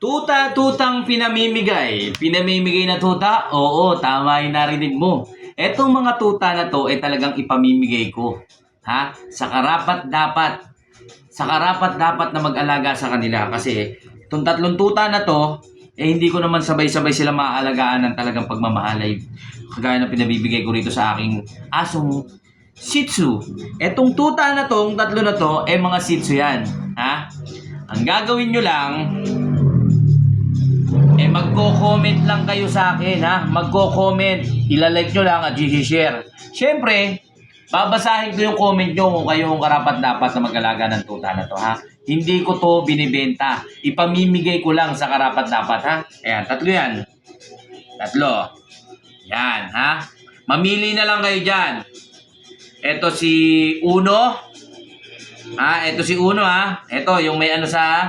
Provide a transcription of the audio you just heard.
Tuta-tutang pinamimigay. Pinamimigay na tuta? Oo, tama yung narinig mo. Etong mga tuta na to, eh talagang ipamimigay ko. Ha? Sa karapat dapat. Sa karapat dapat na mag-alaga sa kanila. Kasi, itong tatlong tuta na to, eh hindi ko naman sabay-sabay sila maaalagaan ng talagang pagmamahalay. Kagaya na pinabibigay ko rito sa aking asong Shih Tzu. Etong tuta na tong tatlo na to, eh mga Shih Tzu yan. Ha? Ang gagawin nyo lang, magko-comment lang kayo sa akin ha. Magko-comment. Ilalike nyo lang at i-share. Siyempre, babasahin ko yung comment nyo kung kayo ang karapat dapat na mag-alaga ng tuta na to ha. Hindi ko to binibenta. Ipamimigay ko lang sa karapat dapat ha. Ayan, tatlo yan. Tatlo. Yan ha. Mamili na lang kayo dyan. Ito si Uno. Ah, ito si Uno ha. Ito yung may ano sa